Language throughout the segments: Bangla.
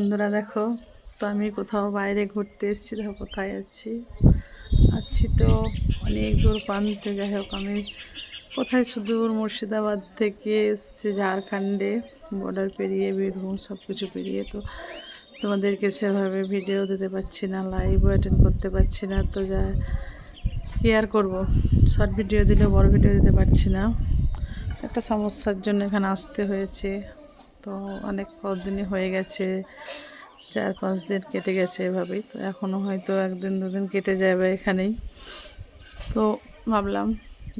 বন্ধুরা, দেখো, তো আমি কোথাও বাইরে ঘুরতে এসেছি, দেখো কোথায় আছি। আছি তো অনেক দূর প্রান্তে, যাই হোক, আমি কোথায়? সুদূর মুর্শিদাবাদ থেকে এসেছি, ঝাড়খণ্ডে। বর্ডার পেরিয়ে, বীরভূম সব কিছু পেরিয়ে। তো তোমাদেরকে সেভাবে ভিডিও দিতে পারছি না লাইভ অ্যাটেন্ড করতে পারছি না, তো যা কি আর করব। শর্ট ভিডিও দিলে বড় ভিডিও দিতে পারছি না। একটা সমস্যার জন্য এখানে আসতে হয়েছে। তো অনেক দিনই হয়ে গেছে, চার পাঁচ দিন কেটে গেছে এভাবেই। তো এখনও হয়তো একদিন দুদিন কেটে যাবে এখানেই। তো ভাবলাম,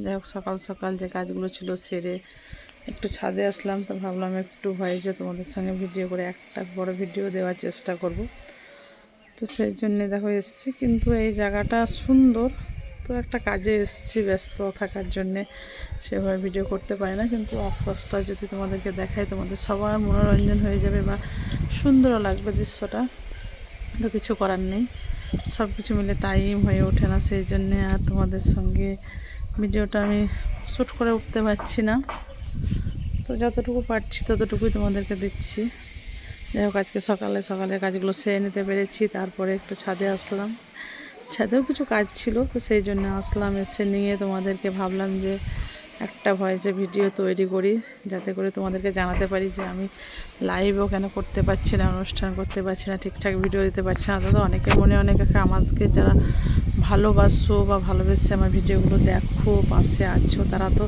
যাই হোক, সকাল সকাল যে কাজগুলো ছিল সেরে একটু ছাদে আসলাম। তো ভাবলাম একটু ভয়েসে তোমাদের সঙ্গে ভিডিও করে একটা বড় ভিডিও দেওয়ার চেষ্টা করব। তো সেই জন্যে দেখো এসছি। কিন্তু এই জায়গাটা সুন্দর। তো একটা কাজে এসেছি ব্যস্ত থাকার জন্যে। সেভাবে ভিডিও করতে পারি না, কিন্তু আশপাশটা যদি তোমাদেরকে দেখাই, তোমাদের সবার মনোরঞ্জন হয়ে যাবে বা সুন্দরও লাগবে দৃশ্যটা। তো কিছু করার নেই। সব কিছু মিলে টাইম হয়ে ওঠে না, সেই জন্যে আর তোমাদের সঙ্গে ভিডিওটা আমি শ্যুট করে উঠতে পারছি না। তো যতটুকু পারছি ততটুকুই তোমাদেরকে দিচ্ছি। যাই হোক, আজকে সকালে সকালে কাজগুলো সেরে নিতে পেরেছি, তারপরে একটু ছাদে আসলাম। ছাদেও কিছু কাজ ছিল, তো সেই জন্য আসলাম এসে নিয়ে তোমাদেরকে ভাবলাম যে একটা ভয়েসে ভিডিও তৈরি করি, যাতে করে তোমাদেরকে জানাতে পারি যে আমি লাইভও কেন করতে পারছি না, অনুষ্ঠান করতে পারছি না, ঠিকঠাক ভিডিও দিতে পারছি না। দাদা অনেকে মনে অনেকে আমাদেরকে যারা ভালোবাসো বা ভালোবেসে আমার ভিডিওগুলো দেখো, পাশে আছো, তারা তো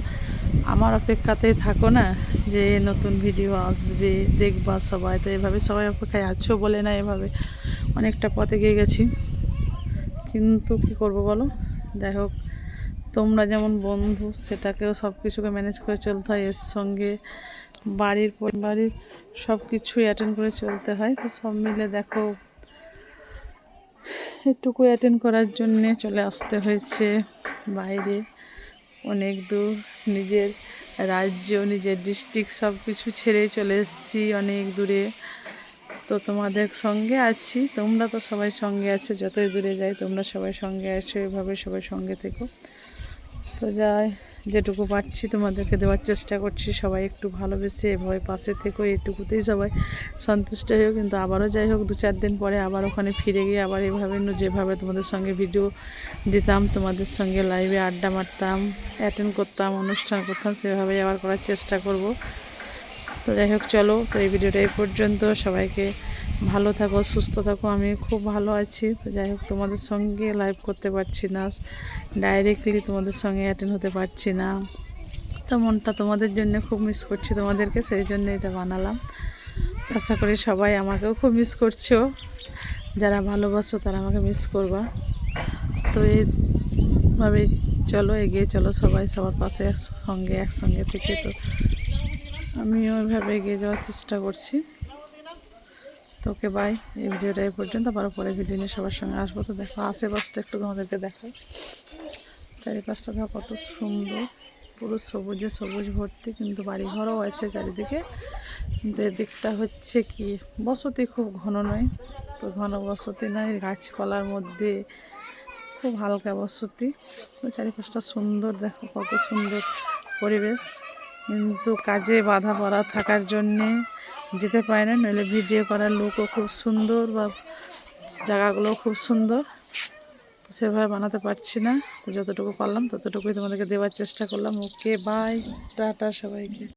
আমার অপেক্ষাতেই থাকো না যে নতুন ভিডিও আসবে, দেখবা সবাই। তো এভাবে সবাই অপেক্ষায় আছো বলে না, এভাবে অনেকটা পথে গিয়ে গেছি। কিন্তু কি করব বলো? যাই হোক, তোমরা যেমন বন্ধু, সেটাকেও সব কিছুকে ম্যানেজ করে চলতে হয়। এর সঙ্গে বাড়ির বাড়ির সব কিছুই অ্যাটেন্ড করে চলতে হয়। তো সব মিলে দেখো, এটুকু অ্যাটেন্ড করার জন্যে চলে আসতে হয়েছে বাইরে অনেক দূর। নিজের রাজ্য, নিজের ডিস্ট্রিক্ট সব কিছু ছেড়ে চলে এসেছি অনেক দূরে। তো তোমাদের সঙ্গে আছি। তোমরা তো সবাই সঙ্গে আছো, যতই দূরে যাই, তোমরা সবাই সঙ্গে আছো, এভাবে সবাই সঙ্গে থেকো। তো যাই, যেটুকু পারছি তোমাদেরকে দেওয়ার চেষ্টা করছি, সবাই একটু ভালোবেসে এভাবে পাশে থেকো, এটুকুতেই সবাই সন্তুষ্ট হয়েও, কিন্তু আবারও যাই হোক, দু চার দিন পরে আবার ওখানে ফিরে গিয়ে আবার এভাবে যেভাবে তোমাদের সঙ্গে ভিডিও দিতাম, তোমাদের সঙ্গে লাইভে আড্ডা মারতাম অ্যাটেন্ড করতাম, অনুষ্ঠান করতাম, সেভাবেই আবার করার চেষ্টা করব। তো যাই হোক, চলো। তো এই ভিডিওটা এই পর্যন্ত। সবাইকে ভালো থাকো, সুস্থ থাকো। আমি খুব ভালো আছি। তো যাই হোক, তোমাদের সঙ্গে লাইভ করতে পারছি না। ডাইরেক্টলি তোমাদের সঙ্গে অ্যাটেন্ড হতে পারছি না। তো মনটা তোমাদের জন্য খুব মিস করছি তোমাদেরকে, সেই জন্য এটা বানালাম। আশা করি সবাই আমাকেও খুব মিস করছ। যারা ভালোবাসো, তারা আমাকে মিস করবা। তো এইভাবে চলো, এগিয়ে চলো সবাই, সবার পাশে সঙ্গে একসঙ্গে থেকে। তো আমি ওইভাবে এগিয়ে যাওয়ার চেষ্টা করছি। তো ওকে বাই এই ভিডিওটা এই পর্যন্ত। আবার পরে ভিডিও নিয়ে সবার সঙ্গে আসব। তো দেখো, আশেপাশটা একটু তোমাদেরকে দেখো চারিপাশটা দেখো কত সুন্দর। পুরো সবুজে সবুজ ভর্তি, কিন্তু বাড়িঘরও আছে চারিদিকে। কিন্তু এদিকটা হচ্ছে কি, বসতি খুব ঘন নয়। তো ঘন বসতি নয়, গাছপালার মধ্যে খুব হালকা বসতি। তো চারিপাশটা সুন্দর, দেখো কত সুন্দর পরিবেশ। কিন্তু কাজে বাধা পড়া থাকার জন্যে যেতে পারে না, নইলে ভিডিও করার লোকও খুব সুন্দর বা জায়গাগুলোও খুব সুন্দর। তো সেভাবে বানাতে পারছি না। তো যতটুকু পারলাম ততটুকুই তোমাদেরকে দেওয়ার চেষ্টা করলাম। ওকে বাই টাটা সবাইকে।